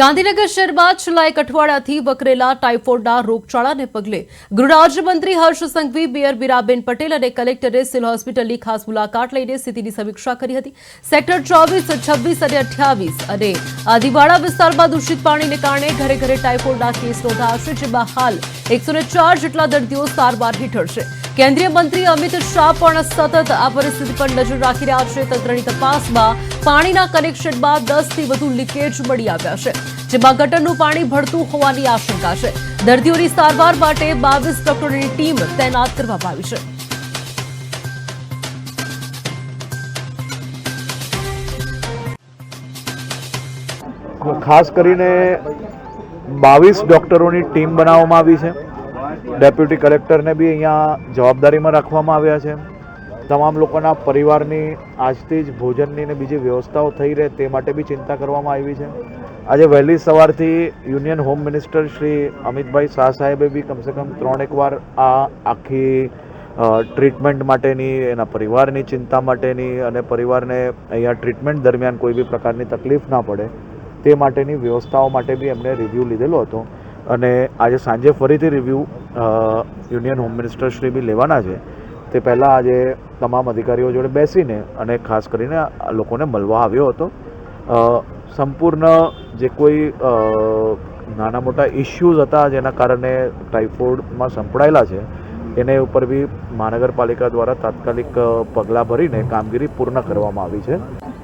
ગાંધીનગર શહેરમાં છેલ્લા એક અઠવાડિયાથી વકરેલા ટાઇફોઇડના રોગચાળાને પગલે ગૃહરાજ્યમંત્રી હર્ષ સંઘવી, મેયર બીરાબેન પટેલ અને કલેક્ટરે સિવિલ હોસ્પિટલની ખાસ મુલાકાત લઈને સ્થિતિની સમીક્ષા કરી હતી. સેક્ટર ચોવીસ, છવ્વીસ અને અઠ્યાવીસ અને આદિવાડા વિસ્તારમાં દૂષિત પાણીને કારણે ઘરે ઘરે ટાઇફોઇડના કેસ નોંધાયા છે, જેમાં હાલ એકસો જેટલા દર્દીઓ સારવાર હેઠળ છે. કેન્દ્રીય મંત્રી અમિત શાહ પણ સતત આ પરિસ્થિતિ પર નજર રાખી રહ્યા છે. તંત્રની તપાસમાં પાણીના કનેક્શનમાં દસથી વધુ લીકેજ મળી આવ્યા છે, જેમાં ગટરનું પાણી ભળતું હોવાની આશંકા છે. દર્દીઓની સારવાર માટે બાવીસ ડોક્ટરોની ટીમ તૈનાત કરવામાં આવી છે. ખાસ કરીને બાવીસ ડૉક્ટરોની ટીમ બનાવવામાં આવી છે. ડેપ્યુટી કલેક્ટરને બી અહીંયા જવાબદારીમાં રાખવામાં આવ્યા છે. તમામ લોકોના પરિવારની આજથી જ ભોજનની ને બીજી વ્યવસ્થાઓ થઈ રહે તે માટે બી ચિંતા કરવામાં આવી છે. આજે વહેલી સવારથી union home minister Shri Amitbhai Shah સાહેબે બી કમસે કમ ત્રણેક વાર આ આખી ટ્રીટમેન્ટ માટેની, એના પરિવારની ચિંતા માટેની અને પરિવારને અહીંયા ટ્રીટમેન્ટ દરમિયાન કોઈ બી પ્રકારની તકલીફ ના પડે તે માટેની વ્યવસ્થાઓ માટે બી એમણે રિવ્યૂ લીધેલો હતો. અને આજે સાંજે ફરીથી review union home minister Shri બી લેવાના છે. તે પહેલાં આજે તમામ અધિકારીઓ જોડે બેસીને અને ખાસ કરીને આ લોકોને મળવા આવ્યો હતો. સંપૂર્ણ જે કોઈ નાના મોટા ઇશ્યુઝ હતા જેના કારણે ટાઇફોઇડમાં સંપડાયેલા છે, એને ઉપર બી મહાનગરપાલિકા દ્વારા તાત્કાલિક પગલાં ભરીને કામગીરી પૂર્ણ કરવામાં આવી છે.